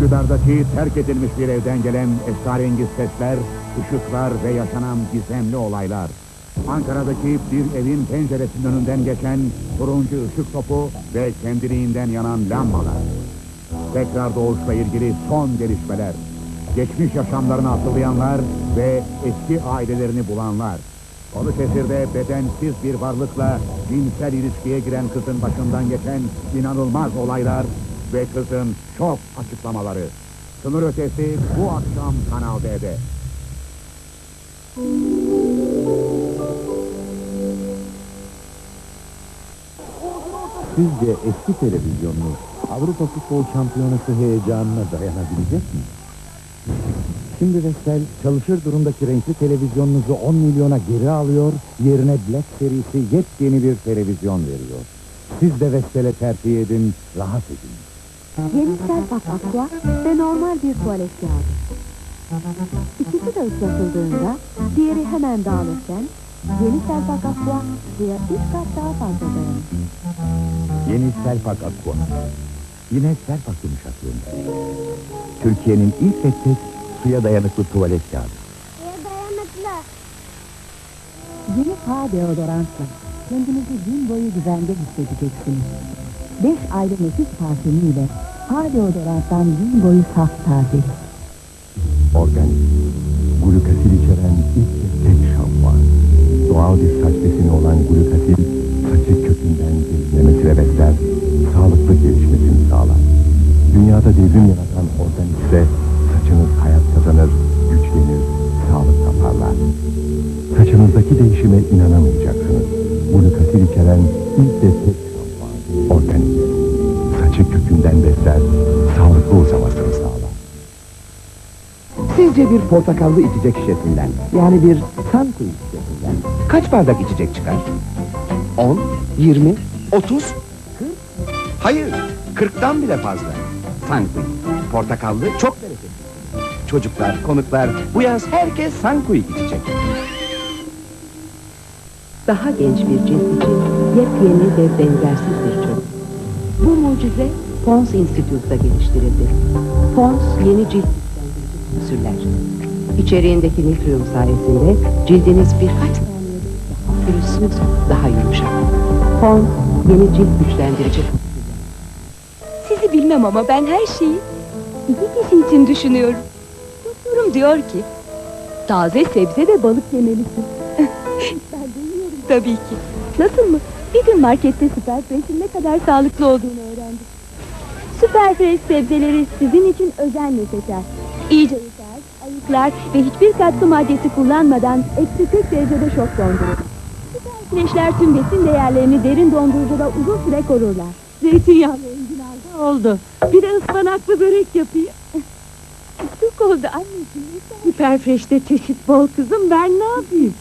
Üsküdar'daki terk edilmiş bir evden gelen esrarengiz sesler, ışıklar ve yaşanan gizemli olaylar. Ankara'daki bir evin penceresinin önünden geçen turuncu ışık topu ve kendiliğinden yanan lambalar. Tekrar doğuşla ilgili son gelişmeler. Geçmiş yaşamlarını hatırlayanlar ve eski ailelerini bulanlar. Balıkesir'de bedensiz bir varlıkla cinsel ilişkiye giren kızın başından geçen inanılmaz olaylar kızın şok açıklamaları. Sınır ötesi bu akşam Kanal D'de. Sizce eski televizyonunuz Avrupa Futbol Şampiyonası heyecanına dayanabilecek mi? Şimdi Vestel çalışır durumdaki renkli televizyonunuzu 10 milyona geri alıyor, yerine Black serisi yepyeni bir televizyon veriyor. Siz de Vestel'e terfi edin, rahat edin. Yeni Selpak Aqua ve normal bir tuvalet kağıdı. İkisi de ıslatıldığında diğeri hemen dağılırken yeni Selpak Aqua suya üç kat daha fazla dayanır. Yeni Selpak Aqua. Yine Selpak yumuşaklığında. Türkiye'nin ilk ve tek suya dayanıklı tuvalet kağıdı. Ya dayanıklı. Yeni K deodorantla kendinizi gün boyu güvende hissedeceksiniz. 5 ayrı nefis parfümüyle K deodoranttan gün boyu saf taze. Organik, glukasil içeren ilk ve tek şampuan. Doğal bir saç besini olan glukasil, saçı kökünden temizlemesi ve besler, sağlıklı gelişmesini sağlar. Dünyada devrim yaratan organik ise saçınız hayat kazanır, güçlenir, sağlıkla parlar. Saçınızdaki değişime inanamayacaksınız. Glukasil içeren ilk ve tek. Organik, saçı kökünden besler, sağlıklı uzamasını sağlar. Sizce bir portakallı içecek şişesinden, yani bir Sunquil şişesinden kaç bardak içecek çıkar? 10, 20, 30, 40? Hayır, 40'tan bile fazla. Sunquil, portakallı çok bereketli. Çocuklar, konuklar, bu yaz herkes Sunquil içecek. Daha genç bir cilt için yepyeni ve benzersiz bir çözüm. Bu mucize Pons Institute'da geliştirildi. Pons yeni cilt sürler. İçeriğindeki nitroyum sayesinde cildiniz birkaç saniyede daha pürüzsüz, daha yumuşak. Pons yeni cilt güçlendirici Sizi bilmem ama ben her şeyi iki kişi için düşünüyorum. Doktorum diyor ki, taze sebze ve balık yemelisin. ben de tabii ki. Nasıl mı? Bir gün markette Süper Fresh'in ne kadar sağlıklı olduğunu öğrendim. Süper Fresh sebzeleri sizin için özenle seçer. İyice yıkar, ayıklar ve hiçbir katkı maddesi kullanmadan eksi 40 derecede şok dondurur. Süper Fresh'ler tüm besin değerlerini derin dondurucuda uzun süre korurlar. Zeytinyağlı enginar da oldu. Bir de ıspanaklı börek yapayım. Çok oldu anneciğim. Süper Fresh'te çeşit bol kızım ben ne yapayım?